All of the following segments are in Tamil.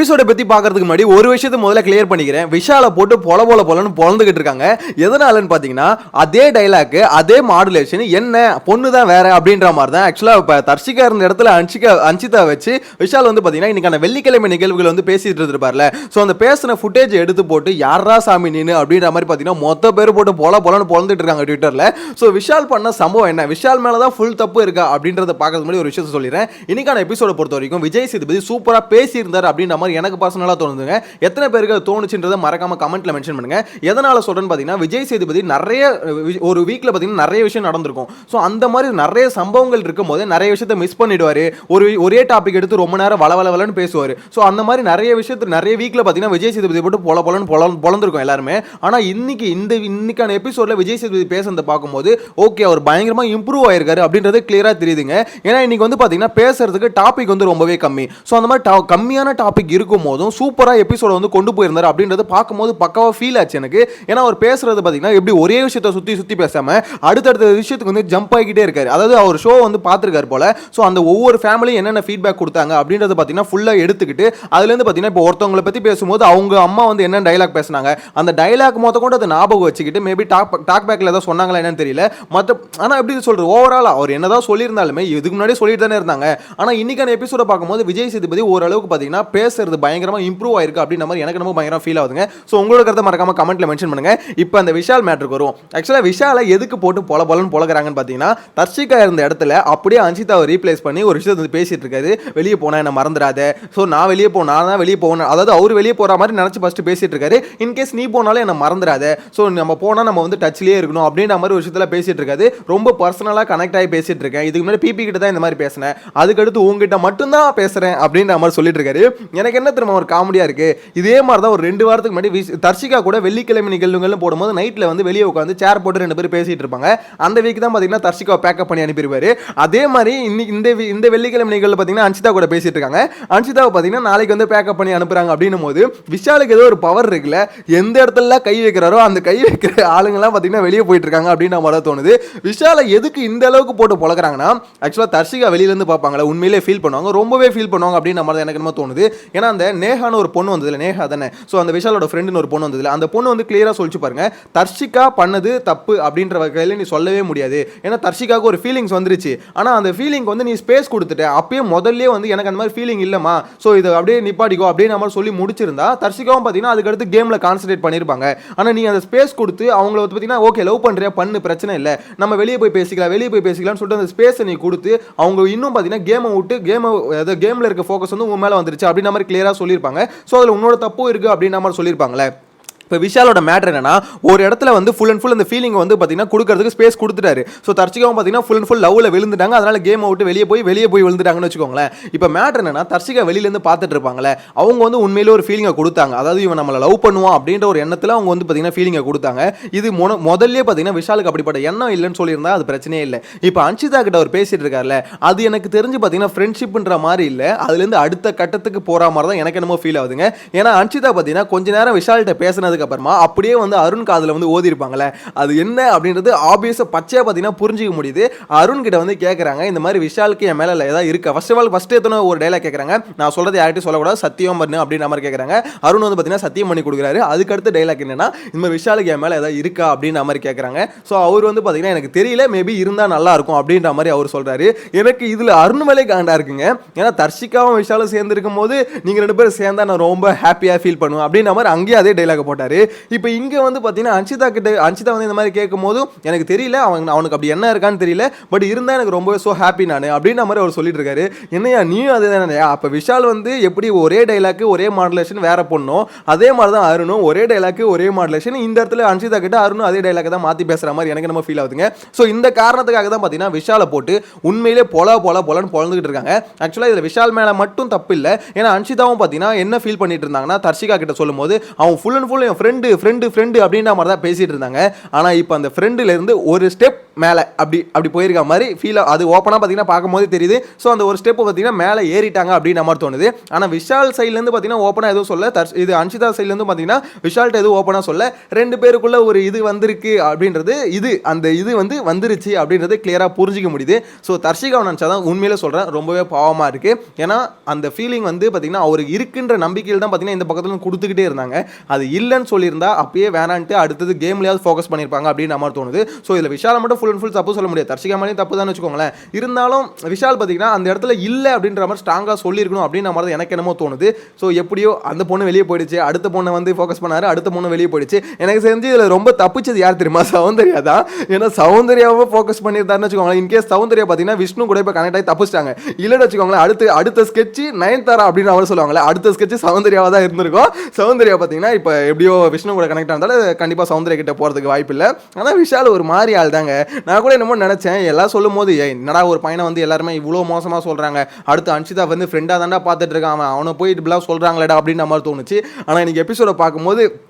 எபிசோட பத்தி பாக்குறதுக்கு முன்னாடி ஒரு விஷயத்தை முதல்ல கிளியர் பண்ணிக்கிறேன். விஷால போட்டு பொல போல பொலன்னு பொழந்துகிட்டு இருக்காங்க. எதனாலன்னு பாத்தீங்கன்னா அதே டைலாக் அதே மாடுலேஷன் என்ன பொண்ணு தான் வேற அப்படின்ற மாதிரி தான். ஆக்சுவலா இப்போ தர்ஷிகா இருந்த இடத்துல அன்ஷிகா அன்சிதா வச்சு விஷால் வந்து பாத்தீங்கன்னா இன்னைக்கான வெள்ளிக்கிழமை நிகழ்வுகள் வந்து பேசிட்டு இருந்துருப்பார்ல. ஸோ அந்த பேசின ஃபுட்டேஜ் எடுத்து போட்டு யாரா சாமி நின்று அப்படின்ற மாதிரி பாத்தீங்கன்னா மொத்த பேர் போட்டு பொல பொலன்னு பொழந்துட்டு இருக்காங்க ட்விட்டர்ல ஸோ விஷால் பண்ண சம்பவம் என்ன? விஷால் மேல தான் ஃபுல் தப்பு இருக்கா அப்படின்றத பார்க்கறது முன்னாடி ஒரு விஷயத்தை சொல்லிடுறேன். இன்னைக்கான எபிசோட பொறுத்த வரைக்கும் விஜய் சேதுபதி சூப்பரா பேசியிருந்தார் அப்படின்ற மாதிரி எனக்கு பர்சனலாக தோணுதுங்க. எத்தனை பேருக்கு அது தோணுச்சுன்றதை மறக்காம கமெண்ட்டில் மென்ஷன் பண்ணுங்க. எதனால் சொல்கிறேன்னு பார்த்தீங்கன்னா விஜய் சேதுபதி நிறைய ஒரு வீக்கில் பார்த்தீங்கன்னா நிறைய விஷயம் நடந்திருக்கும். ஸோ அந்த மாதிரி நிறைய சம்பவங்கள் இருக்கும்போது நிறைய விஷயத்த மிஸ் பண்ணிடுவார். ஒரு ஒரே டாபிக் எடுத்து ரொம்ப நேரம் வள வளவலன்னு பேசுவார். ஸோ அந்த மாதிரி நிறைய விஷயத்து நிறைய வீக்கில் பார்த்தீங்கன்னா விஜய் சேதுபதி போட்டு பொல பொலன்னு பொல எல்லாருமே. ஆனால் இன்னைக்கு இந்த இன்னைக்கான எபிசோட்ல விஜய் சேதுபதி பேசுறதை பார்க்கும்போது ஓகே அவர் பயங்கரமாக இம்ப்ரூவ் ஆயிருக்காரு அப்படின்றது கிளியராக தெரியுதுங்க. ஏன்னா இன்னைக்கு வந்து பார்த்தீங்கன்னா பேசுறதுக்கு டாபிக் வந்து ரொம்பவே கம்மி. ஸோ அந்த மாதிரி கம்மியான டாபிக் இருக்கும் போதும் சூப்பராக எபிசோட வந்து கொண்டு போயிருந்தாரு அப்படின்றது பார்க்கும்போது பக்காவா ஃபீல் ஆச்சு எனக்கு. ஏன்னா அவர் பேசுறது பார்த்தீங்கன்னா எப்படி ஒரே விஷயத்தை சுற்றி சுற்றி பேசாமல் அடுத்தடுத்த விஷயத்துக்கு வந்து ஜம்ப் ஆகிக்கிட்டே இருக்காரு. அதாவது அவர் ஷோ வந்து பார்த்துருக்காரு போல. ஸோ அந்த ஒவ்வொரு ஃபேமிலியும் என்னென்ன ஃபீட்பேக் கொடுத்தாங்க அப்படின்றத பார்த்தீங்கன்னா ஃபுல்லாக எடுத்துக்கிட்டு அதுலேருந்து பார்த்தீங்கன்னா இப்போ ஒருத்தவங்களை பற்றி பேசும்போது அவங்க அம்மா வந்து என்ன டைலாக் பேசுனாங்க. அந்த டைலாக் மொத்த கூட அதை ஞாபகம் வச்சுக்கிட்டு மேபி டாக் டாக் பேக்கில் ஏதாவது சொன்னாங்களா என்னன்னு தெரியல. மற்ற ஆனால் எப்படி சொல்கிறது ஓவரால் அவர் என்னதான் சொல்லியிருந்தாலுமே இதுக்கு முன்னாடி சொல்லிட்டு தானே இருந்தாங்க. ஆனால் இன்னைக்கான எபிசோட பார்க்கும்போது விஜய் சேதுபதி ஓரளவுக்கு பார்த்தீங்கன்னா பேசுறது பயங்கரமாக இம்ப்ரூவ் ஆயிருக்கு அப்படின்ற மாதிரி எனக்கு ரொம்ப பயங்கரமாக ஃபீல் ஆகுதுங்க. ஸோ உங்களோட கருத்தை மறக்காம கமெண்ட்ல மென்ஷன் பண்ணுங்க. இப்போ அந்த விஷால் மேட்ருக்கு வரும். ஆக்சுவலாக விஷாலை எதுக்கு போட்டு பொல பொலன்னு பொழகிறாங்கன்னு பார்த்தீங்கன்னா தர்ஷிகா இருந்த இடத்துல அப்படியே அன்சிதாவை ரீப்ளேஸ் பண்ணி ஒரு விஷயத்தை வந்து பேசிட்டு இருக்காரு. வெளியே போனால் என்ன மறந்துடாத. ஸோ நான் வெளியே போ நான் தான் வெளியே போகணும். அதாவது அவர் வெளியே போகிற மாதிரி நினச்சி ஃபஸ்ட்டு பேசிட்டு இருக்காரு. இன்கேஸ் நீ போனாலும் என்ன மறந்துடாத. ஸோ நம்ம போனால் நம்ம வந்து டச்லேயே இருக்கணும் அப்படின்ற மாதிரி ஒரு விஷயத்தில் பேசிட்டு இருக்காது ரொம்ப பர்சனலாக கனெக்ட் ஆகி பேசிட்டு இருக்கேன். இதுக்கு முன்னாடி பிபி கிட்ட தான் இந்த மாதிரி பேசினேன். அதுக்கடுத்து உங்ககிட்ட மட்டும்தான் பேசுகிறேன் அப்படின்ற மாதிரி சொல்லிட்டு இருக்காரு. எனக்கு என்ன திரும்ப ஒரு காமெடியா இருக்கு? இதே மாதிரி தான் ஒரு ரெண்டு வாரத்துக்கு முன்னாடி தர்ஷிகா கூட வெள்ளிக்கிழமை நிகழ்வுகள்னு போடும்போது நைட்ல வந்து வெளியே உட்காந்து சேர் போட்டு ரெண்டு பேரும் பேசிட்டு இருப்பாங்க. அந்த வீக் தான் பாத்தீங்கன்னா தர்ஷிகா பேக்கப் பண்ணி அனுப்பிடுவாரு அதே மாதிரி இன்னைக்கு இந்த இந்த வெள்ளிக்கிழமை நிகழ்வு பாத்தீங்கன்னா அன்சிதா கூட பேசிட்டு இருக்காங்க. அன்சிதாவை பாத்தீங்கன்னா நாளைக்கு வந்து பேக்கப் பண்ணி அனுப்புறாங்க அப்படின்னும் போது விஷாலுக்கு ஏதோ ஒரு பவர் இருக்குல்ல எந்த இடத்துல கை வைக்கிறாரோ அந்த கை வைக்கிற ஆளுங்கெல்லாம் பாத்தீங்கன்னா வெளியே போயிட்டு இருக்காங்க அப்படின்னு மாதிரி தோணுது. விஷாலை எதுக்கு இந்த அளவுக்கு போட்டு பழகிறாங்கன்னா ஆக்சுவலாக தர்ஷிகா வெளியில இருந்து பார்ப்பாங்களா உண்மையிலே ஃபீல் பண்ணுவாங்க ரொம்பவே ஃபீல் பண்ணுவாங்க அப்படின்னு நம்ம எனக்கு என்ன தோணுது. ஏன்னா அந்த நேஹான்னு ஒரு பொண்ணு வந்ததில்ல நேஹா தானே? ஸோ அந்த விஷாலோட ஃப்ரெண்டுன்னு ஒரு பொண்ணு வந்ததுல. அந்த பொண்ணு வந்து கிளியராக சொல்லிச்சு பாருங்க தர்ஷிகா பண்ணது தப்பு அப்படின்ற வகையில் நீ சொல்லவே முடியாது. ஏன்னா தர்ஷிகாவுக்கு ஒரு ஃபீலிங்ஸ் வந்துருச்சு. ஆனால் அந்த ஃபீலிங் வந்து நீ ஸ்பேஸ் கொடுத்துட்ட. அப்பயே முதல்ல வந்து எனக்கு அந்த மாதிரி ஃபீலிங் இல்லைம்மா. ஸோ இதை அப்படியே நிப்பாட்டிக்கோ அப்படின்னு நம்ம சொல்லி முடிச்சிருந்தா தர்ஷிகாவும் பார்த்தீங்கன்னா அதுக்கடுத்து கேமில் கான்சன்ட்ரேட் பண்ணியிருப்பாங்க ஆனால் நீ அந்த ஸ்பேஸ் கொடுத்து அவங்கள வந்து பார்த்தீங்கன்னா ஓகே லவ் பண்ணுறியா பண்ணு பிரச்சனை இல்லை. நம்ம வெளியே போய் பேசிக்கலாம் வெளியே போய் பேசிக்கலாம்னு சொல்லிட்டு அந்த ஸ்பேஸை நீ கொடுத்து அவங்க இன்னும் பார்த்தீங்கன்னா கேமை விட்டு கேமை அதாவது கேமில் இருக்க ஃபோக்கஸ் வந்து உன் மேலே வந்துருச்சு அப்படின்ற மாதிரி கிளியராக சொல்லியிருப்பாங்க. ஸோ அதில் உன்னோட தப்பும் இருக்குது அப்படின்ற மாதிரி சொல்லியிருப்பாங்களே இப்போ விஷாலோட மேட்ரு என்னன்னா ஒரு இடத்துல வந்து ஃபுல் அண்ட் ஃபுல் அந்த ஃபீலிங் வந்து பார்த்தீங்கன்னா கொடுக்கறதுக்கு ஸ்பேஸ் கொடுத்துட்டாரு. ஸோ தர்ஷிகாவும் பார்த்தீங்கன்னா ஃபுல் அண்ட் ஃபுல் லவ்வில் விழுந்துட்டாங்க. அதனால கேம் விட்டு வெளியே போய் வெளியே போய் விழுந்துட்டாங்கன்னு வச்சுக்கோங்களேன். இப்போ மேட்ரு என்னன்னா தர்ஷிகா வெளியிலேருந்து பார்த்துட்டு இருப்பாங்களே அவங்க வந்து உண்மையிலே ஒரு ஃபீலிங்கை கொடுத்தாங்க. அதாவது இவன் நம்மளை லவ் பண்ணுவான் அப்படின்ற ஒரு எண்ணத்தில் அவங்க வந்து பார்த்தீங்கன்னா ஃபீலிங்கை கொடுத்தாங்க. இது மொ முதல்ல பார்த்தீங்கன்னா விஷாலுக்கு அப்படிப்பட்ட எண்ணம் இல்லைன்னு சொல்லியிருந்தா அது பிரச்சனையே இல்லை. இப்போ அன்ஷிதா கிட்ட அவர் பேசிட்டு இருக்காருல்ல அது எனக்கு தெரிஞ்சு பார்த்தீங்கன்னா ஃப்ரெண்ட்ஷிப்ன்ற மாதிரி இல்லை. அதுலேருந்து அடுத்த கட்டத்துக்கு போகிற மாதிரி தான் எனக்கு என்னமோ ஃபீல் ஆகுதுங்க. ஏன்னா அன்ஷிதா பார்த்தீங்கன்னா கொஞ்ச நேரம் விஷால்கிட்ட பேசினதுக்கு அப்புறமா அப்படியே வந்து அருண் காதில் வந்து ஓதிருப்பாங்களே அது என்ன அப்படின்றது ஆப்வியஸாக பச்சையாக பார்த்தீங்கன்னா புரிஞ்சிக்க முடியுது. அருண் கிட்ட வந்து கேட்குறாங்க இந்த மாதிரி விஷாலுக்கு என் மேலே ஏதாவது இருக்கா? ஃபர்ஸ்ட் ஆஃப் ஆல் ஃபஸ்ட்டு எத்தனை ஒரு டைலாக் கேட்குறாங்க நான் சொல்றது யார்கிட்டையும் சொல்லக்கூடாது சத்தியம் பண்ணு அப்படின்ற மாதிரி கேட்குறாங்க அருண் வந்து பார்த்தீங்கன்னா சத்தியம் பண்ணி கொடுக்குறாரு. அதுக்கடுத்து டைலாக் என்னன்னா இந்த மாதிரி விஷாலுக்கு என் மேலே ஏதாவது இருக்கா அப்படின்ற மாதிரி கேட்குறாங்க ஸோ அவர் வந்து பார்த்தீங்கன்னா எனக்கு தெரியல மேபி இருந்தால் நல்லா இருக்கும் அப்படின்ற மாதிரி அவர் சொல்றாரு. எனக்கு இதில் அருண் மேலே காண்டா இருக்குங்க. ஏன்னா தர்ஷிகாவும் விஷாலும் சேர்ந்து இருக்கும்போது நீங்கள் ரெண்டு பேரும் சேர்ந்தா நான் ரொம்ப ஹாப்பியாக ஃபீல் பண்ணுவேன் அப்படின்ற மாதிரி அங்கேயே அதே டைலாக் போட்டார். இப்போ இங்கே வந்து பார்த்தீங்கன்னா அன்ஷிதா கிட்ட அன்ஷிதா வந்து இந்த மாதிரி கேட்கும் போதும் எனக்கு தெரியல அவன் அவனுக்கு அப்படி என்ன இருக்கான்னு தெரியல பட் இருந்தால் எனக்கு ரொம்பவே ஸோ ஹாப்பி நான் அப்படின்ற மாதிரி அவர் சொல்லிட்டு இருக்காரு என்னையா நீயும் அதே தானே? அப்போ விஷால் வந்து எப்படி ஒரே டைலாக்கு ஒரே மாடுலேஷன் வேற பொண்ணும் அதே மாதிரி தான் அருணும் ஒரே டைலாக்கு ஒரே மாடுலேஷன் இந்த இடத்துல அன்சிதா கிட்ட அருணும் அதே டைலாக் தான் மாற்றி பேசுகிற மாதிரி எனக்கு நம்ம ஃபீல் ஆகுதுங்க. ஸோ இந்த காரணத்துக்காக தான் பார்த்தீங்கன்னா விஷாலை போட்டு உண்மையிலே பொல பொல பொலன்னு பொழந்துக்கிட்டு இருக்காங்க. ஆக்சுவலாக இதில் விஷால் மேலே மட்டும் தப்பு இல்லை. ஏன்னா அன்ஷிதாவும் பார்த்தீங்கன்னா என்ன ஃபீல் பண்ணிட்டு இருந்தாங்கன்னா தர்ஷிகா கிட்ட சொல்லும்போது அவன் ஃபுல் அண்ட் ஃபுல் என் ஃப்ரெண்டு ஃப்ரெண்டு ஃப்ரெண்டு அப்படின்ற மாதிரி தான் பேசிகிட்டு இருந்தாங்க. ஆனால் இப்போ அந்த ஃப்ரெண்டுலேருந்து ஒரு ஸ்டெப் மேலே அப்படி அப்படி போயிருக்க மாதிரி ஃபீல் அது ஓப்பனாக பார்த்தீங்கன்னா பார்க்கும்போது தெரியுது. ஸோ அந்த ஒரு ஸ்டெப் பார்த்தீங்கன்னா மேலே ஏறிட்டாங்க அப்படின்னு மாதிரி தோணுது. ஆனால் விஷால் சைட்லேருந்து பார்த்தீங்கன்னா ஓப்பனாக எதுவும் சொல்ல தர்ஷ் இது அன்ஷிதா சைட்லேருந்து பார்த்தீங்கன்னா விஷால்கிட்ட எதுவும் ஓப்பனாக சொல்ல ரெண்டு பேருக்குள்ள ஒரு இது வந்திருக்கு அப்படின்றது இது அந்த இது வந்து வந்துருச்சு அப்படின்றது கிளியராக புரிஞ்சிக்க முடியுது. ஸோ தர்ஷிகா நினச்சா தான் உண்மையில சொல்கிறேன் ரொம்பவே பாவமாக இருக்குது ஏன்னா அந்த ஃபீலிங் வந்து பார்த்தீங்கன்னா அவருக்கு இருக்கின்ற நம்பிக்கையில் தான் பார்த்தீங்கன்னா இந்த பக்கத்தில் கொடுத்துக்கிட்டே இருந்தாங்க. அது இல்லைன்னு சொல்லியிருந்தா அப்பயே வேணான்ட்டு அடுத்தது கேம்லேயாவது ஃபோக்கஸ் பண்ணியிருப்பாங்க அப்படின்னு மாதிரி தோணுது. ஸோ இதில் விஷாலை மட்டும் ஃபுல் அண்ட் ஃபுல் தப்பு சொல்ல முடியாது. தர்ஷிகா தப்பு தான் வச்சுக்கோங்களேன். இருந்தாலும் விஷால் பார்த்தீங்கன்னா அந்த இடத்துல இல்லை அப்படின்ற மாதிரி ஸ்ட்ராங்காக சொல்லியிருக்கணும் அப்படின்ற மாதிரி எனக்கு என்னமோ தோணுது. ஸோ எப்படியோ அந்த பொண்ணு வெளியே போயிடுச்சு. அடுத்த பொண்ணை வந்து ஃபோக்கஸ் பண்ணார். அடுத்த பொண்ணு வெளியே போயிடுச்சு. எனக்கு தெரிஞ்சு இதில் ரொம்ப தப்பிச்சது யார் தெரியுமா? சௌந்தர்யா தான். ஏன்னா சௌந்தர்யாவை ஃபோக்கஸ் பண்ணியிருந்தாருன்னு வச்சுக்கோங்களேன். இன்கேஸ் சௌந்தர்யா பார்த்தீங்கன்னா விஷ்ணு கூட இப்போ கனெக்ட் ஆகி தப்பிச்சிட்டாங்க. இல்லைன்னு வச்சுக்கோங்களேன் அடுத்து அடுத்த ஸ்கெட்ச் நயன்தாரா அப்படின்னு அவர் சொல்லுவாங்களே அடுத்த ஸ்கெட்ச் சௌந்தர்யாவாக தான் இருந்திருக்கும். சௌந்தர்யா பார்த்தீங்கன்னா இப்போ எப்படியோ விஷ்ணு கூட கனெக்ட் ஆனாலும் கண்டிப்பாக சௌந்தர்யா கிட்ட போகிறதுக்கு வாய்ப்பு இல்லை ஆனால் விஷால் ஒரு மாதிரி ஆள் தாங்க நான் கூட என்னமோ நினச்சேன் எல்லாம் சொல்லும் போது என்னடா ஒரு பையனை வந்து எல்லாருமே இவ்வளோ மோசமாக சொல்கிறாங்க அடுத்து அன்ஷிதா வந்து ஃப்ரெண்டாக தாண்டா பார்த்துட்டு இருக்கான் அவன் அவனை போய் இப்படிலாம் சொல்கிறாங்களேடா அப்படின்ற மாதிரி தோணுச்சு. ஆனால் இன்றைக்கி எபிசோட பார்க்கும்போது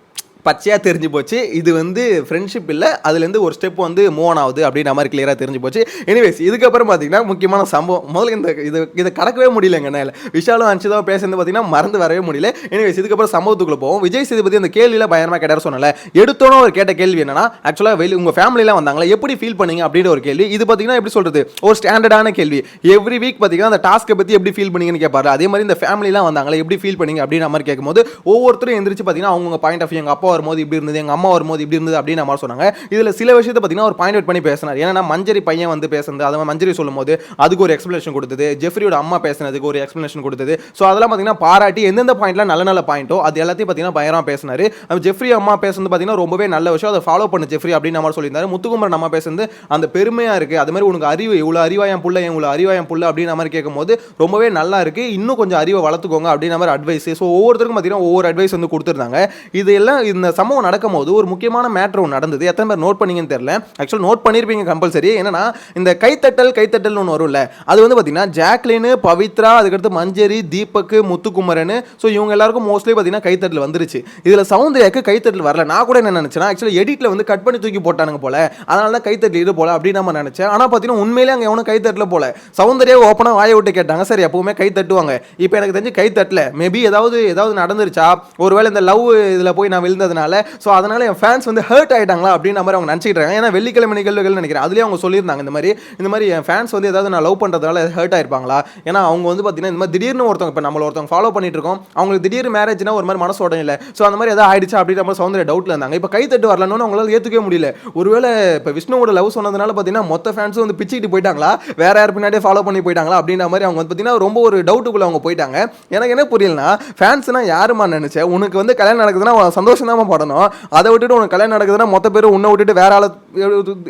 பச்சையாக தெரிஞ்சு போச்சு. இது வந்து ஃப்ரெண்ட்ஷிப் இல்லை. அதுலேருந்து ஒரு ஸ்டெப் வந்து மூவ் ஆன் ஆகுது அப்படின்ற மாதிரி கிளியராக தெரிஞ்சு போச்சு. எனிவேஸ் இதுக்கப்புறம் பார்த்தீங்கன்னா முக்கியமான சம்பவம். முதல்ல இந்த இது இதை கடக்கவே முடியலங்க என்னால் விஷாலும் அன்ஷிதாவும் பேசுறது பார்த்தீங்கன்னா மறந்து வரவே முடியல. எனிவேஸ் இதுக்கப்புறம் சம்பவத்துக்குள்ள போவோம். விஜய் சேதுபதி அந்த கேள்வியில் பயங்கரமாக கேட்டார் சொன்னல எடுத்தோன்னு ஒரு கேட்ட கேள்வி என்னன்னா ஆக்சுவலாக வெளி உங்கள் ஃபேமிலியெலாம் வந்தாங்களா? எப்படி ஃபீல் பண்ணீங்க அப்படின்ற ஒரு கேள்வி. இது பார்த்தீங்கன்னா எப்படி சொல்கிறது ஒரு ஸ்டாண்டர்டான கேள்வி. எவ்ரி வீக் பார்த்தீங்கன்னா அந்த டாஸ்க்கை பற்றி எப்படி ஃபீல் பண்ணீங்கன்னு கேட்பாரு அதே மாதிரி இந்த ஃபேமிலிலாம் வந்தாங்களா? எப்படி ஃபீல் பண்ணீங்க அப்படின்ற மாதிரி கேட்கும்போது ஒவ்வொருத்தரும் எந்திரிச்சு பார்த்தீங்கன்னா அவங்க பாயிண்ட் ஆஃப் எங்கள் அப்பா வரும்போது இப்படி இருந்தது எங்கள் அம்மா வரும்போது இப்படி இருந்தது அப்படின்னு மாதிரி சொன்னாங்க. இதில் சில விஷயத்தை பார்த்தீங்கன்னா ஒரு பாயிண்ட் அவுட் பண்ணி பேசினார். ஏன்னா மஞ்சரி பையன் வந்து பேசுனது அதை மஞ்சரி சொல்லும்போது அதுக்கு ஒரு எக்ஸ்ப்ளனேஷன் கொடுத்தது ஜெஃப்ரியோட அம்மா பேசுனதுக்கு ஒரு எக்ஸ்ப்ளனேஷன் கொடுத்தது. ஸோ அதெல்லாம் பார்த்தீங்கன்னா பாராட்டி எந்தெந்த பாயிண்ட்லாம் நல்ல நல்ல பாயிண்ட்டோ அது எல்லாத்தையும் பார்த்தீங்கன்னா பயங்கரமாக பேசினாரு. அது ஜெஃப்ரி அம்மா பேசுனது பார்த்தீங்கன்னா ரொம்பவே நல்ல விஷயம். அதை ஃபாலோ பண்ணு ஜெஃப்ரி அப்படின்னு மாதிரி சொல்லியிருந்தாரு. முத்துக்குமரன் அம்மா பேசுனது அந்த பெருமையாக இருக்குது அது மாதிரி உனக்கு அறிவு இவ்வளோ அறிவாயம் பிள்ளை இவ்வளோ அறிவாயம் புள்ள அப்படின்னு மாதிரி கேட்கும்போது ரொம்பவே நல்லா இருக்குது இன்னும் கொஞ்சம் அறிவை வளர்த்துக்கோங்க அப்படின்ற மாதிரி அட்வைஸ் ஸோ ஒவ்வொருத்தருக்கும் பார்த்தீங்கன்னா ஒவ்வொரு அட்வைஸ் வந்து கொடுத்துருந்தாங்க. இது எல்லாம் இந்த சம்பவம் நடக்கும் போது ஒரு முக்கியமான மேட்ரு ஒன்று நடந்தது. எத்தனை பேர் நோட் பண்ணீங்கன்னு தெரியல. ஆக்சுவலாக நோட் பண்ணியிருப்பீங்க கம்பல்சரி என்னன்னா இந்த கைத்தட்டல் கைத்தட்டல்னு ஒன்று வரும்ல அது வந்து பார்த்தீங்கன்னா ஜாக்லின் பவித்ரா அதுக்கடுத்து மஞ்சரி தீபக் முத்துக்குமரன் ஸோ இவங்க எல்லாருக்கும் மோஸ்ட்லி பார்த்தீங்கன்னா கைத்தட்டல் வந்துருச்சு. இதில் சௌந்தர்யாக்கு கைத்தட்டல் வரல. நான் கூட என்ன நினச்சேன்னா ஆக்சுவலாக எடிட்டில் வந்து கட் பண்ணி தூக்கி போட்டானுங்க போல. அதனால தான் கைத்தட்டல் இது போல அப்படின்னு நம்ம நினச்சேன். ஆனால் பார்த்தீங்கன்னா உண்மையிலே அங்கே எவனும் கைத்தட்டல போல. சௌந்தர்யா ஓப்பனாக வாயை விட்டு கேட்டாங்க. சரி எப்பவுமே கை தட்டுவாங்க இப்போ எனக்கு தெரிஞ்சு கை தட்டல மேபி ஏதாவது ஏதாவது நடந்துருச்சா? ஒருவேளை இந்த லவ் இதில் போய் நான் விழுந்ததுனால ஸோ அதனால என் ஃபேன்ஸ் வந்து ஹர்ட் ஆயிட்டாங்களா அப்படின்ற மாதிரி அவங்க நினச்சிட்டு இருக்காங்க. ஏன்னா வெள்ளிக்கிழமை நிகழ்வுகள் நினைக்கிறேன். அதுலேயே அவங்க சொல்லியிருந்தாங்க இந்த மாதிரி இந்த மாதிரி என் ஃபேன்ஸ் வந்து ஏதாவது நான் லவ் பண்ணுறதுனால ஹர்ட் ஆயிருப்பாங்களா? ஏன்னா அவங்க வந்து பார்த்தீங்கன்னா இந்த மாதிரி திடீர்னு ஒருத்தவங்க இப்போ நம்மள ஒருத்தவங்க ஃபாலோ பண்ணிட்டு இருக்கோம். அவங்களுக்கு திடீர்னு மேரேஜ்னா ஒரு மாதிரி மனசு உடனே இல்லை. ஸோ அந்த மாதிரி ஏதாவது ஆயிடுச்சு அப்படின்ற மாதிரி சௌந்தர்ய டவுட்ல இருந்தாங்க. இப்போ கைத்தட்டு வரலன்னு அவங்களால ஏற்றுக்கவே முடியல. ஒருவேளை இப்போ விஷ்ணுவோட லவ் சொன்னதுனால பார்த்தீங்கன்னா மொத்த ஃபேன்ஸும் வந்து பிச்சுக்கிட்டு போயிட்டாங்களா? வேற யார் பின்னாடியே ஃபாலோ பண்ணி போயிட்டாங்களா? அப்படின்ற மாதிரி அவங்க வந்து பார்த்தீங்கன்னா ரொம்ப ஒரு டவுட்டுக்குள்ளே அவங்க போயிட்டாங்க. எனக்கு என்ன புரியலனா ஃபேன்ஸ்னா யாருமா நினச்சேன் உனக்கு வந்து கல்யாணம் நடக்குதுன்னா சந்தோஷம் தான் படணும். அதை விட்டுட்டு உனக்கு கல்யாணம் நடக்குதுன்னா மொத்த பேர் உன்னை விட்டுட்டு வேற ஆள்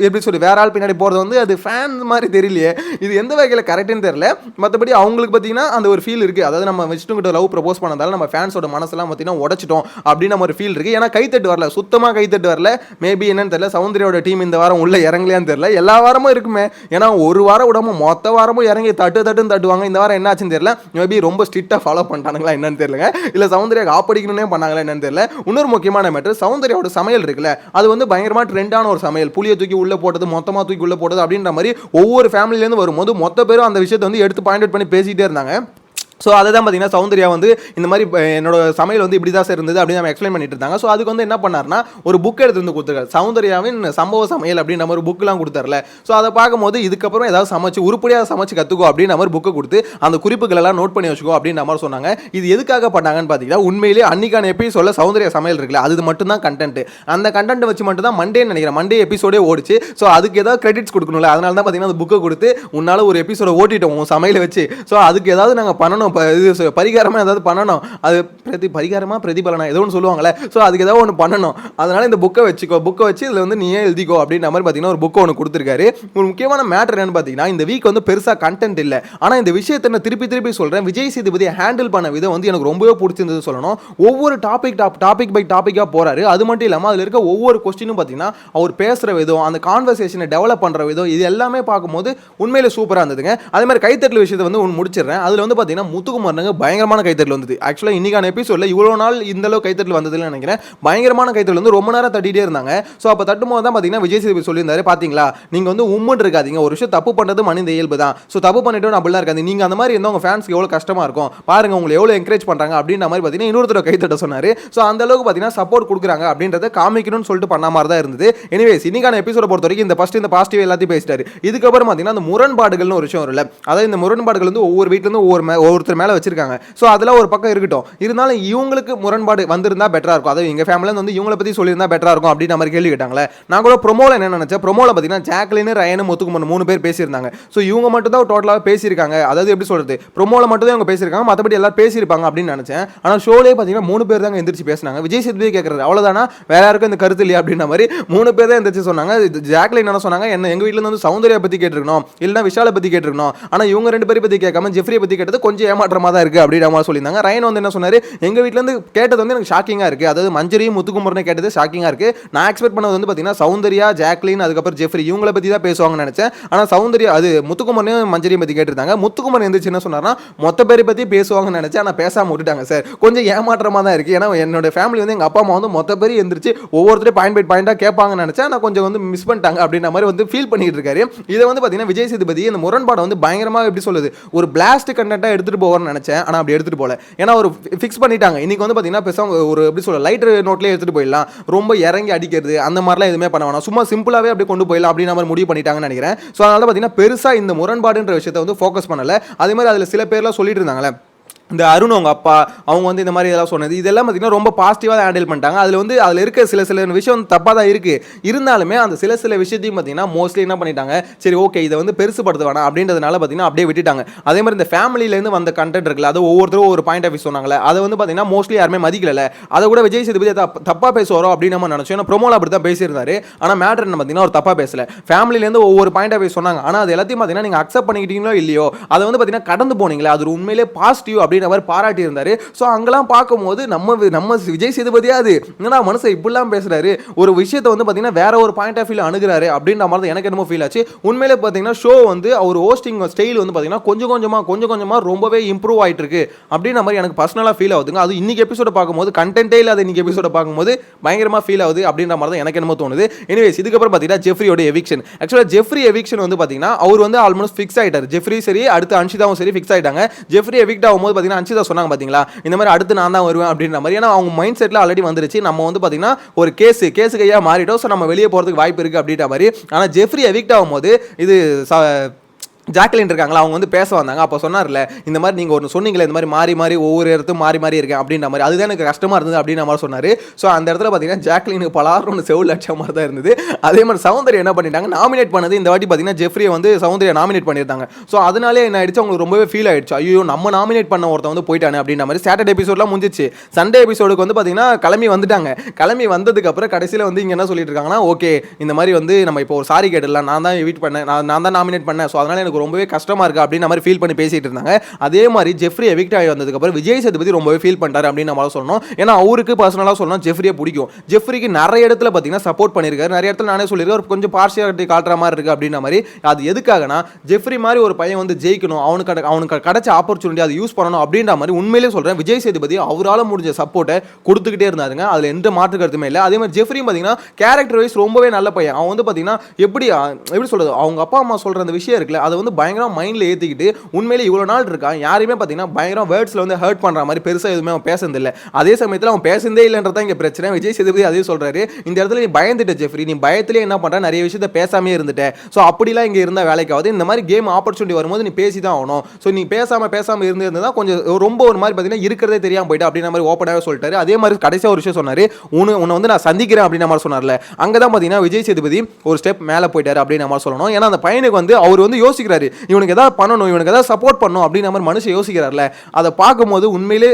எப்படி சொல்லி வேற ஆள் பின்னாடி போகிறது வந்து அது ஃபேன் மாதிரி தெரியலையே. இது எந்த வகையில் கரெக்டுன்னு தெரியல. மற்றபடி அவங்களுக்கு பார்த்தீங்கன்னா அந்த ஒரு ஃபீல் இருக்குது அதாவது நம்ம விஷ்ணு கிட்ட லவ் ப்ரப்போஸ் பண்ணதால நம்ம ஃபேன்ஸோட மனசெல்லாம் பார்த்தீங்கன்னா உடச்சிட்டோம் அப்படின்னு நம்ம ஒரு ஃபீல் இருக்குது ஏன்னா கைத்தட்டு வரல சுத்தமாக கைத்தட்டு வரல. மேபி என்னன்னு தெரியல சவுந்தரியோட டீம் இந்த வாரம் உள்ள இறங்கலையான்னு தெரியல. எல்லா வாரமும் இருக்குமே. ஏன்னா ஒரு வாரம் விடாமல் மொத்த வாரமும் இறங்கி தட்டு தட்டுன்னு தட்டுவாங்க. இந்த வாரம் என்ன ஆச்சுன்னு தெரியல. மேபி ரொம்ப ஸ்ட்ரிக்டாக ஃபாலோ பண்ணிட்டானுங்களா என்னன்னு தெரியலங்க. இல்லை சௌந்தர்யா காப்படிக்கணும்னே பண்ணாங்களா என்னன்னு தெரியல. இன்னொரு முக்கியமான மேட்டர் சௌந்தர்யாவோட சமையல் இருக்குல்ல. அது வந்து பயங்கரமாக ட்ரெண்டான ஒரு சமையல் புளியை தூக்கி உள்ளே போட்டது மொத்தமாக தூக்கி உள்ள போட்டது அப்படின்ற மாதிரி ஒவ்வொரு ஃபேமிலியிலேருந்து வரும்போது மொத்த பேரும் அந்த விஷயத்தை வந்து எடுத்து பாயிண்ட் அவுட் பண்ணி பேசிகிட்டே இருந்தாங்க. ஸோ அதை தான் பார்த்தீங்கன்னா சௌந்தர்யா வந்து இந்த மாதிரி என்னோட சமையல் வந்து இப்படி தான் சார் இருந்தது அப்படின்னு நம்ம எக்ஸ்பிளைன் பண்ணிட்டு இருந்தாங்க. ஸோ அதுக்கு வந்து என்ன பண்ணார்னா ஒரு புக் எடுத்து வந்து கொடுத்துருக்காரு. சௌந்தர்யாவின் சம்பவ சமையல் அப்படின்ற மாதிரி புக்கெலாம் கொடுத்தாருல. ஸோ அதை பார்க்கும்போது இதுக்கப்புறம் ஏதாவது சமைச்சு உருப்படியாக சமைச்சு கற்றுக்கோ அப்படின்ற மாதிரி புக்கை கொடுத்து அந்த குறிப்புகளெல்லாம் நோட் பண்ணி வச்சுக்கோ அப்படின்ற மாதிரி சொன்னாங்க. இது எதுக்காக பண்ணாங்கன்னு பார்த்தீங்கன்னா உண்மையிலேயே அன்னைக்கான எபிசோட சௌந்தர்யா சமையல் இருக்குல்ல அது மட்டும் தான் கண்டென்ட் அந்த கண்டென்ட் வச்சு மட்டும் தான் மண்டேன்னு நினைக்கிறேன். மண்டே எபிசோடே ஓடிச்சு. ஸோ அதுக்கு ஏதாவது கிரெடிட்ஸ் கொடுக்கணும்ல. அதனால தான் பார்த்தீங்கன்னா அந்த புக்கை கொடுத்து உன்னால ஒரு எபிசோட ஓட்டிட்டோம் உன் சமையலை வச்சு. ஸோ அதுக்கு ஏதாவது நாங்கள் பண்ணணும் இது பரிகாரமாக ஏதாவது பண்ணணும். அது பிரதி பரிகாரமாக பிரதிபலனா ஏதோ ஒன்று சொல்லுவாங்களே ஸோ அதுக்கு ஏதாவது ஒன்று பண்ணணும். அதனால் இந்த புக்கை வச்சுக்கோ. புக்கை வச்சு இதில் வந்து நீயே எழுதிக்கோ அப்படின்ற மாதிரி பார்த்தீங்கன்னா ஒரு புக்கை ஒன்று கொடுத்துருக்காரு. ஒரு முக்கியமான மேட்டர் என்னன்னு பார்த்தீங்கன்னா இந்த வீக் வந்து பெருசாக கண்டென்ட் இல்லை. ஆனால் இந்த விஷயத்தை நான் திருப்பி திருப்பி சொல்கிறேன் விஜய் சேதுபதியை ஹேண்டில் பண்ண விதம் வந்து எனக்கு ரொம்பவே பிடிச்சிருந்தது சொல்லணும். ஒவ்வொரு டாபிக் டாப் டாபிக் பை டாப்பிக்காக போகிறாரு அது மட்டும் இல்லாமல் அதில் இருக்க ஒவ்வொரு கொஸ்டினும் பார்த்தீங்கன்னா அவர் பேசுகிற விதம் அந்த கான்வர்சேஷனை டெவலப் பண்ணுற விதம் இது எல்லாமே பார்க்கும்போது உண்மையிலே சூப்பராக இருந்ததுங்க. அதே மாதிரி கைத்தட்டல் விஷயத்தை வந்து ஒன்று முடிச்சிடுறேன். அதில் வந்து பார்த்தீங்கன்னா முத்துக்குமாரனுங்க பயங்கரமான கைத்தறல் வந்தது. ஆக்சுவலாக இன்னைக்கான எபிசோடில் இவ்வளோ நாள் இந்த அளவு கைத்தறல் வந்ததுன்னு நினைக்கிறேன். பயங்கரமான கைத்தறல் வந்து ரொம்ப நேரம் தட்டிட்டே இருந்தாங்க. ஸோ அப்போ தட்டும்போது தான் பார்த்தீங்கன்னா விஜய் சேதுபதி சொல்லியிருந்தாரு பார்த்தீங்களா நீங்கள் வந்து உம்மன் இருக்காதீங்க. ஒரு விஷயம் தப்பு பண்ணுறது மனித இயல்பு தான். ஸோ தப்பு பண்ணிட்டு அப்படிலாம் இருக்காது. நீங்கள் அந்த மாதிரி இருந்தால் உங்கள் ஃபேன்ஸ்க்கு எவ்வளோ கஷ்டமாக இருக்கும்? பாருங்க உங்களை எவ்வளோ என்கரேஜ் பண்ணுறாங்க அப்படின்ற மாதிரி பார்த்தீங்கன்னா இன்னொருத்தர் கைத்தட்ட சொன்னார். ஸோ அந்த அளவுக்கு பார்த்தீங்கன்னா சப்போர்ட் கொடுக்குறாங்க அப்படின்றத காமிக்கணும்னு சொல்லிட்டு பண்ண மாதிரி தான் இருந்தது. எனிவேஸ் இன்னைக்கான எபிசோட பொறுத்த வரைக்கும் இந்த ஃபஸ்ட் இந்த பாசிட்டிவ் எல்லாத்தையும் பேசிட்டாரு. இதுக்கப்புறம் பார்த்தீங்கன்னா அந்த முரண்பாடுகள்னு ஒரு விஷயம் இல்லை அதாவது இந்த முரண்பாடுகள் வந்து ஒவ்வொரு வீட்டிலேருந்து ஒவ்வொரு மே ஒருத்தர் மேலே வச்சிருக்காங்க. ஸோ அதெல்லாம் ஒரு பக்கம் இருக்கட்டும். இருந்தாலும் இவங்களுக்கு முரண்பாடு வந்திருந்தா பெட்டராக இருக்கும். அதாவது எங்கள் ஃபேமிலியில் வந்து இவங்கள பற்றி சொல்லியிருந்தா பெட்டராக இருக்கும் அப்படின்ற மாதிரி கேள்வி கேட்டாங்களே. நான் கூட ப்ரொமோவில் என்ன நினைச்சேன்? ப்ரொமோவில் பார்த்தீங்கன்னா ஜாக்லின் ரயனும் முத்துக்குமன் மூணு பேர் பேசியிருந்தாங்க. ஸோ இவங்க மட்டும் தான் டோட்டலாக பேசியிருக்காங்க. அதாவது எப்படி சொல்கிறது ப்ரொமோவில் மட்டும் தான் இவங்க பேசியிருக்காங்க. மற்றபடி எல்லாரும் பேசியிருப்பாங்க அப்படின்னு நினைச்சேன். ஆனால் ஷோலே பார்த்தீங்கன்னா மூணு பேர் தாங்க எந்திரிச்சு பேசினாங்க. விஜய் சேதுபதி கேட்குறது அவ்வளோதானா வேற யாருக்கும் இந்த கருத்து இல்லையா? அப்படின்ற மாதிரி மூணு பேர் தான் எந்திரிச்சு சொன்னாங்க. ஜாக்லின் என்ன சொன்னாங்க? என்ன எங்கள் வீட்டில் இருந்து வந்து சௌந்தர்யா பற்றி கேட்டிருக்கணும். இல்லைன்னா விஷாலை பற்றி கேட்டிருக்கணும். ஆனால் இவங்க ரெண்டு பேரை பற்றி கேட்காம ஜெஃப்ரியை பற்றி கேட்டது கொஞ்சம் ஏமாற்றமாக தான் இருக்குது அப்படின்ற மாதிரி சொல்லியிருந்தாங்க. ரயன் வந்து என்ன சொன்னார்? எங்கள் வீட்டிலேருந்து இருந்து கேட்டது வந்து எனக்கு ஷாக்கிங்காக இருக்குது அதாவது மஞ்சரியும் முத்துக்குமரனை கேட்டது ஷாக்கிங்காக இருக்குது நான் எக்ஸ்பெக்ட் பண்ணது வந்து பார்த்தீங்கன்னா சௌந்தர்யா ஜாக்லின் அதுக்கப்புறம் ஜெஃப்ரி இவங்களை பற்றி தான் பேசுவாங்கன்னு நினச்சேன். ஆனால் சௌந்தர்யா அது முத்துக்குமரனையும் மஞ்சரியும் பற்றி கேட்டிருந்தாங்க. முத்துக்குமரன் எந்திரிச்சு என்ன சொன்னார்னா மொத்த பேரை பற்றி பேசுவாங்கன்னு நினச்சேன். ஆனால் பேசாமல் விட்டுட்டாங்க சார். கொஞ்சம் ஏமாற்றமாக தான் இருக்குது ஏன்னா என்னோட ஃபேமிலி வந்து எங்கள் அப்பா அம்மா வந்து மொத்த பேர் எந்திரிச்சு ஒவ்வொருத்தரையும் பாயிண்ட் பை பாயிண்ட்டாக கேட்பாங்கன்னு நினச்சேன். நான் கொஞ்சம் வந்து மிஸ் பண்ணிட்டாங்க. அப்படின்ற மாதிரி வந்து ஃபீல் பண்ணிட்டு இருக்காரு. இதை வந்து பார்த்தீங்கன்னா விஜய் சேதுபதி இந்த முரண்பாடை வந்து பயங்கரமாக எப்படி சொல்லுது ஒரு பிளாஸ்ட் எடுத்துகிட்டு எடுத்துகிட்டு போவார்னு நினச்சேன். ஆனால் அப்படி எடுத்துட்டு போகல ஏன்னா ஒரு ஃபிக்ஸ் பண்ணிட்டாங்க. இன்றைக்கி வந்து பார்த்தீங்கன்னா பெருசாக ஒரு எப்படி சொல்ல லைட்டர் நோட்லேயே எடுத்துகிட்டு போயிடலாம். ரொம்ப இறங்கி அடிக்கிறது அந்த மாதிரிலாம் எதுவுமே பண்ண வேணாம். சும்மா சிம்பிளாகவே அப்படியே கொண்டு போயிடலாம் அப்படின்ற மாதிரி முடிவு பண்ணிட்டாங்கன்னு நினைக்கிறேன். ஸோ அதனால் பார்த்தீங்கன்னா பெருசாக இந்த முரண்பாடுன்ற விஷயத்தை வந்து ஃபோக்கஸ் பண்ணலை. அதே மாதிரி அதில் சில பேர்லாம் சொல்லிட்டு இருந்தாங்களே இந்த அருண் அவங்க அப்பா அவங்க வந்து இந்த மாதிரி இதெல்லாம் சொன்னது இதெல்லாம் பார்த்தீங்கன்னா ரொம்ப பாசிட்டிவாக ஹேண்டில் பண்ணிட்டாங்க. அதில் வந்து அதில் இருக்க சில சில விஷயம் வந்து தப்பாக தான் இருக்குது இருந்தாலுமே அந்த சில சில விஷயத்தையும் பார்த்தீங்கன்னா மோஸ்ட்லி என்ன பண்ணிட்டாங்க சரி ஓகே இதை வந்து பெருசுப்படுத்த வேணாம் அப்படின்றதுனால பார்த்தீங்கன்னா அப்படியே விட்டுட்டாங்க. அதே மாதிரி இந்த ஃபேமிலியிலேருந்து வந்த கண்டென்ட் இருக்குல்ல அது ஒவ்வொருத்தரும் ஒரு பாயிண்ட் ஆஃப் வியூ சொன்னாங்களே அதை வந்து பார்த்தீங்கன்னா மோஸ்ட்லி யாருமே மதிக்கல அதை கூட விஜய் சேதுபதி தப் தப்பாக பேசுவாரோ அப்படின்னு நம்ம நினச்சோம். ஏன்னா அப்படி தான் பேசியிருந்தாரு. ஆனால் மேட்டர் என்ன பார்த்தீங்கன்னா ஒரு தப்பாக பேசலை. ஃபேமிலியிலேருந்து ஒவ்வொரு பாயிண்ட் ஆஃப் வியூ சொன்னாங்க. ஆனால் அது எல்லாத்தையும் பார்த்தீங்கன்னா நீங்கள் அக்செப்ட் பண்ணிக்கிட்டீங்களோ இல்லையோ அதை வந்து பார்த்தீங்கன்னா கடந்து போனீங்களே அது உண்மையிலே பாசிட்டிவ் அப்படின்னு அப்படின்னு பாராட்டி பாராட்டியிருந்தார். ஸோ அங்கெல்லாம் பார்க்கும்போது நம்ம நம்ம விஜய் சேதுபதியா அது? என்னடா மனசை இப்படிலாம் பேசுகிறாரு ஒரு விஷயத்தை வந்து பார்த்தீங்கன்னா வேற ஒரு பாயிண்ட் ஆஃப் வியூ அணுகிறாரு அப்படின்ற மாதிரி தான் எனக்கு என்னமோ ஃபீல் ஆச்சு. உண்மையிலே பார்த்தீங்கன்னா ஷோ வந்து அவர் ஹோஸ்டிங் ஸ்டைல் வந்து பார்த்தீங்கன்னா கொஞ்சம் கொஞ்சமாக கொஞ்சம் கொஞ்சமாக ரொம்பவே இம்ப்ரூவ் ஆகிட்டு இருக்கு அப்படின்ற மாதிரி எனக்கு பர்சனலாக ஃபீல் ஆகுதுங்க. அது இன்னைக்கு எபிசோட பார்க்கும்போது கண்டென்ட்டே இல்லாத இன்னைக்கு எபிசோட பார்க்கும்போது பயங்கரமாக ஃபீல் ஆகுது அப்படின்ற மாதிரி தான் எனக்கு என்னமோ தோணுது. எனிவேஸ் இதுக்கப்புறம் பார்த்தீங்கன்னா ஜெஃப்ரியோட எவிக்ஷன் ஆக்சுவலாக ஜெஃப்ரி எவிக்ஷன் வந்து பார்த்தீங்கன்னா அவர் வந்து ஆல்மோஸ்ட் ஃபிக்ஸ் ஆகிட்டார் ஜெஃப்ரி சரி அடுத்து அன்ஷிதாவும் சரி ஃபிக்ஸ் ஆகிட்டாங்க ஜெஃப்ரி எவிக்ட் ஆகும்போது பார்த்தீங்கன்னா அன்ஷிதா சொன்னாங்க பார்த்தீங்களா? இந்த மாதிரி அடுத்து நான் தான் வருவேன் அப்படின்ற மாதிரி. ஏன்னா அவங்க மைண்ட் செட்டில் ஆல்ரெடி வந்துருச்சு. நம்ம வந்து பார்த்தீங்கன்னா ஒரு கேஸ் கேஸு கையாக மாறிட்டோம். ஸோ நம்ம வெளியே போகிறதுக்கு வாய்ப்பு இருக்குது அப்படின்ற மாதிரி. ஆனால் ஜெஃப்ரி எவிக்ட் ஆகும்போது இது ஜாக்லின் இருக்காங்களா? அவங்க வந்து பேச வந்தாங்க. அப்போ சொன்னார்ல இந்த மாதிரி நீங்கள் ஒன்று சொன்னீங்களே இந்த மாதிரி மாறி மாறி ஒவ்வொரு இடத்தும் மாறி மாறி இருக்கேன் அப்படின்ற மாதிரி. அதுதான் எனக்கு கஷ்டமாக இருந்தது அப்படின்ற மாதிரி சொன்னார். ஸோ அந்த இடத்துல பார்த்தீங்கன்னா ஜாக்லினுக்கு பலாரும் ஒன்று செவில் அடிச்ச மாதிரி தான் இருந்தது. அதே மாதிரி சௌந்தர்யா என்ன பண்ணிட்டாங்க? நாமினேட் பண்ணது இந்த வாட்டி பார்த்தீங்கன்னா ஜெஃப்ரியை வந்து சௌந்தர்யா நாமினேட் பண்ணியிருந்தாங்க. ஸோ அதனாலே என்ன ஆயிடுச்சு? அவங்களுக்கு ரொம்பவே ஃபீல் ஆயிடுச்சு. ஐயோ நம்ம நாமினேட் பண்ண ஒருத்தன் வந்து போயிட்டானே அப்படின்ற மாதிரி சாட்டர்டே எபிசோட்லாம் முடிஞ்சிச்சு. சண்டே எபிசோடுக்கு வந்து பார்த்தீங்கன்னா கிளம்பி வந்துட்டாங்க. கிளம்பி வந்ததுக்கப்புறம் கடைசியில் வந்து இங்கே என்ன சொல்லிட்டு இருக்காங்கன்னா ஓகே இந்த மாதிரி வந்து நம்ம இப்போ ஒரு சாரி கேட்டுடலாம். நான் தான் எவிட் பண்ணேன். நான் நான் தான் நாமினேட் பண்ணேன். ஸோ அதனால் எனக்கு ரொம்பவே கஷ்டமா இருக்கு அப்படின்னு மாதிரி ஃபீல் பண்ணி பேசிட்டு இருந்தாங்க. அதே மாதிரி ஜெஃப்ரி எவிக்ட் ஆகி வந்ததுக்கப்புறம் விஜய் சேதுபதி ரொம்பவே ஃபீல் பண்ணாரு அப்படின்னு நம்மளால சொல்லணும். ஏன்னா அவருக்கு பர்சனலாக சொல்லணும் ஜெஃப்ரியை பிடிக்கும். ஜெஃப்ரிக்கு நிறைய இடத்துல பார்த்தீங்கன்னா சப்போர்ட் பண்ணியிருக்காரு. நிறைய இடத்துல நானே சொல்லியிருக்கேன். கொஞ்சம் பார்சியாலிட்டி காட்டுற மாதிரி இருக்கு அப்படின்ற மாதிரி. அது எதுக்காகனா ஜெஃப்ரி மாதிரி ஒரு பையன் வந்து ஜெயிக்கணும். அவனுக்கு அவனுக்கு கிடைச்ச ஆப்பர்ச்சுனிட்டி அதை யூஸ் பண்ணணும் அப்படின்ற மாதிரி உண்மையிலேயே சொல்கிறேன் விஜய் சேதுபதி அவரால் முடிஞ்ச சப்போர்ட்டை கொடுத்துக்கிட்டே இருந்தாருங்க. அதில் எந்த மாற்று கருத்துமே இல்லை. அதே மாதிரி ஜெஃப்ரியும் பார்த்தீங்கன்னா கேரக்டர் வைஸ் ரொம்பவே நல்ல பையன். அவன் வந்து பார்த்தீங்கன்னா எப்படி எப்படி சொல்கிறது அவங்க அப்பா அம்மா சொல்கிற அந்த விஷயம் இருக்குல்ல அதை வந்து பயங்கரமாக மைண்டில் ஏற்றிக்கிட்டு உண்மையிலே இவ்வளோ நாள் இருக்கான் யாரையுமே பார்த்தீங்கன்னா பயங்கரம் வேர்ட்ஸில் வந்து ஹர்ட் பண்ணுற மாதிரி பெருசாக எதுவுமே அவன் பேசுனது இல்லை அதே சமயத்தில் அவன் பேசுனதே இல்லைன்றதான் இங்கே பிரச்சனை. விஜய் சேதுபதி அதே சொல்கிறாரு இந்த இடத்துல நீ பயந்துட்ட ஜெஃப்ரி. நீ பயத்திலே என்ன பண்ணுற நிறைய விஷயத்த பேசாமே இருந்துட்டேன் ஸோ அப்படிலாம் இங்கே இருந்தால் வேலைக்காவது இந்த மாதிரி கேம் ஆப்பர்ச்சுனிட்டி வரும்போது நீ பேசி தான் ஆகணும். ஸோ நீ பேசாமல் பேசாமல் இருந்து இருந்தால் கொஞ்சம் ரொம்ப ஒரு மாதிரி பார்த்தீங்கன்னா இருக்கிறதே தெரியாமல் போயிட்டு அப்படின்ற மாதிரி ஓப்பனாகவே சொல்லிட்டாரு. அதே மாதிரி கடைசியாக ஒரு விஷயம் சொன்னார். உன்னை உன்னை வந்து நான் சந்திக்கிறேன் அப்படின்ற மாதிரி சொன்னார்ல. அங்கே தான் பார்த்தீங்கன்னா விஜய் சேதுபதி ஒரு ஸ்டெப் மேலே போயிட்டார் அப்படின்ற மாதிரி சொல்லணும். ஏன்னா அந்த பையனுக்கு வந்து அவர் வந்து யோசிக்கிறார். இவனுக்கு ஏதாவது பண்ணணும் இவனுக்கு ஏதாவது சப்போர்ட் பண்ணணும் அப்படின்ற மாதிரி மனுஷன் யோசிக்கிறார்ல. அதை பார்க்கும்போது உண்மையிலே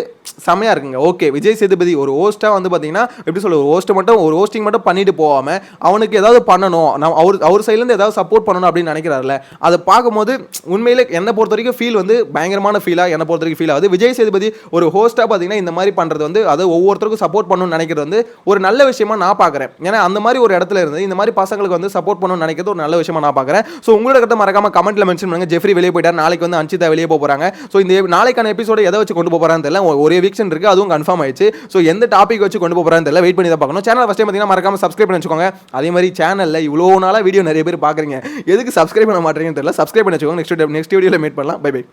செமையாக இருக்குங்க. ஓகே விஜய் சேதுபதி ஒரு ஹோஸ்ட்டாக வந்து பார்த்தீங்கன்னா எப்படி சொல்ல ஒரு ஹோஸ்ட் மட்டும் ஒரு ஹோஸ்டிங் மட்டும் பண்ணிட்டு போகாம அவனுக்கு ஏதாவது பண்ணணும். நம்ம அவர் அவர் சைட்லேருந்து ஏதாவது சப்போர்ட் பண்ணணும் அப்படின்னு நினைக்கிறாருல. அதை பார்க்கும்போது உண்மையிலே என்னை பொறுத்த வரைக்கும் ஃபீல் வந்து பயங்கரமான ஃபீலாக என்னை பொறுத்த வரைக்கும் ஃபீல் ஆகுது விஜய் சேதுபதி ஒரு ஹோஸ்ட்டாக பார்த்தீங்கன்னா இந்த மாதிரி பண்ணுறது வந்து அது ஒவ்வொருத்தருக்கும் சப்போர்ட் பண்ணணும்னு நினைக்கிறது வந்து ஒரு நல்ல விஷயமா நான் பார்க்குறேன். ஏன்னா அந்த மாதிரி ஒரு இடத்துல இருந்து இந்த மாதிரி பசங்களுக்கு வந்து சப்போர்ட் பண்ணணும்னு நினைக்கிறது ஒரு நல்ல விஷயமா நான் பார்க்குறேன். ஸோ உங்களோட கருத்தை மறக்காம கமெண்ட்ல மென்ஷன் பண்ணுங்க. ஜெஃப்ரி வெளியே போயிட்டார். நாளைக்கு வந்து அன்சிதா வெளியே போகிறாங்க போறாங்க. ஸோ இந்த நாளைக்கான எபிசோட எதை வச்சு கொண்டு போகிறான்னு போறான்னு தெரியல. ஒரே வீக்ஷன் இருக்கு. அதுவும் கன்ஃபார்ம் ஆயிடுச்சு. ஸோ எந்த டாபிக் வச்சு கொண்டு போக போறான்னு தெரியல. வெயிட் பண்ணி தான் பார்க்கணும். சேனல் ஃபஸ்ட் டைம் பார்த்தீங்கன்னா மறக்காம சப்ஸ்கிரைப் பண்ணி வச்சுக்கோங்க. அதே மாதிரி சேனல்ல இவ்வளோ நாளாக வீடியோ நிறைய பேர் பார்க்குறீங்க. எதுக்கு சப்ஸ்கிரைப் பண்ண மாட்டீங்கன்னு தெரியல. சப்ஸ்கிரைப் பண்ணி வச்சுக்கோங்க. நெக்ஸ்ட் நெக்ஸ்ட் வீடியோவில் மீட் பண்ணலாம். Bye bye